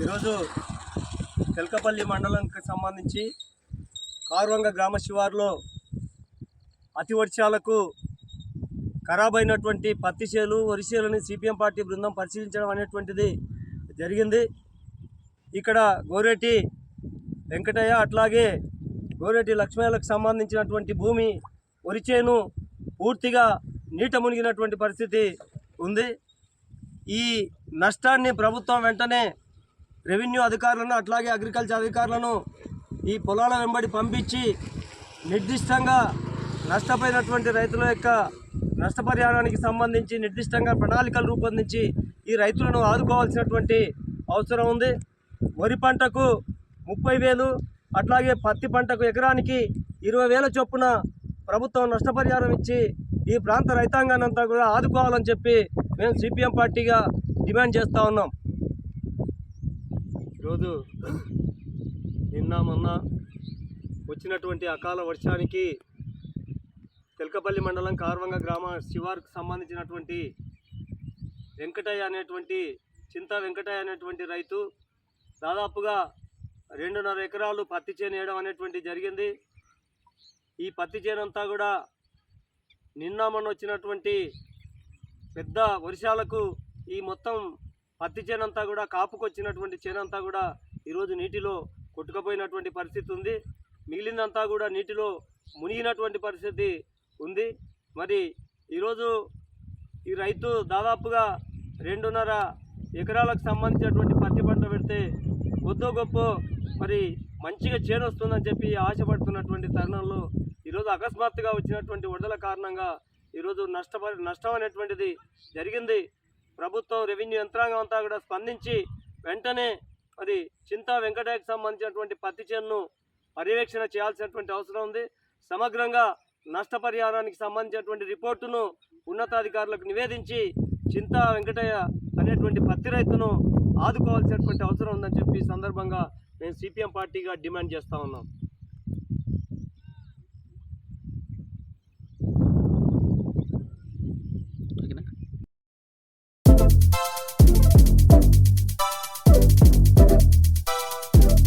ఈరోజు తెలకపల్లి మండలంకి సంబంధించి కారువంగ గ్రామ శివారులో అతి వర్షాలకు ఖరాబ్ పత్తి చేలు వరి సిపిఎం పార్టీ బృందం పరిశీలించడం అనేటువంటిది జరిగింది. ఇక్కడ గోరెటి వెంకటయ్య అట్లాగే గోరెటి లక్ష్మయ్యలకు సంబంధించినటువంటి భూమి వరిచేను పూర్తిగా నీట మునిగినటువంటి పరిస్థితి ఉంది. ఈ నష్టాన్ని ప్రభుత్వం వెంటనే రెవెన్యూ అధికారులను అట్లాగే అగ్రికల్చర్ అధికారులను ఈ పొలాల వెంబడి పంపించి నిర్దిష్టంగా నష్టపోయినటువంటి రైతుల యొక్క నష్టపరిహారానికి సంబంధించి నిర్దిష్టంగా ప్రణాళికలు రూపొందించి ఈ రైతులను ఆదుకోవాల్సినటువంటి అవసరం ఉంది. వరి పంటకు ముప్పై వేలు అట్లాగే పత్తి పంటకు ఎకరానికి ఇరవై వేల చొప్పున ప్రభుత్వం నష్టపరిహారం ఇచ్చి ఈ ప్రాంత రైతాంగాన్ని అంతా కూడా ఆదుకోవాలని చెప్పి మేము సిపిఎం పార్టీగా డిమాండ్ చేస్తూ ఉన్నాం. ఈరోజు నిన్న మొన్న వచ్చినటువంటి అకాల వర్షానికి తెలకపల్లి మండలం కార్వంగ గ్రామ శివార్కు సంబంధించినటువంటి వెంకటయ్య అనేటువంటి చింత వెంకటయ్య అనేటువంటి రైతు దాదాపుగా రెండున్నర ఎకరాలు పత్తి చేను వేయడం అనేటువంటి జరిగింది. ఈ పత్తి చేను అంతా కూడా నిన్న మొన్న వచ్చినటువంటి పెద్ద వర్షాలకు ఈ మొత్తం పత్తి చేనంతా కూడా కాపుకొచ్చినటువంటి చేనంతా కూడా ఈరోజు నీటిలో కొట్టుకుపోయినటువంటి పరిస్థితి ఉంది. మిగిలిందంతా కూడా నీటిలో మునిగినటువంటి పరిస్థితి ఉంది. మరి ఈరోజు ఈ రైతు దాదాపుగా రెండున్నర ఎకరాలకు సంబంధించినటువంటి పత్తి పంట పెడితే కొద్దో గొప్ప మరి మంచిగా చేను వస్తుందని చెప్పి ఆశపడుతున్నటువంటి తరుణంలో ఈరోజు అకస్మాత్తుగా వచ్చినటువంటి వరదల కారణంగా ఈరోజు నష్టపరి నష్టం అనేటువంటిది జరిగింది. ప్రభుత్వం రెవెన్యూ యంత్రాంగం అంతా కూడా స్పందించి వెంటనే మరి చింతా వెంకటయ్యకు సంబంధించినటువంటి పత్తి చేనును పర్యవేక్షణ చేయాల్సినటువంటి అవసరం ఉంది. సమగ్రంగా నష్టపరిహారానికి సంబంధించినటువంటి రిపోర్టును ఉన్నతాధికారులకు నివేదించి చింతా వెంకటయ్య అనేటువంటి పత్తి రైతును ఆదుకోవాల్సినటువంటి అవసరం ఉందని చెప్పి సందర్భంగా మేము సిపిఎం పార్టీగా డిమాండ్ చేస్తూ ఉన్నాం.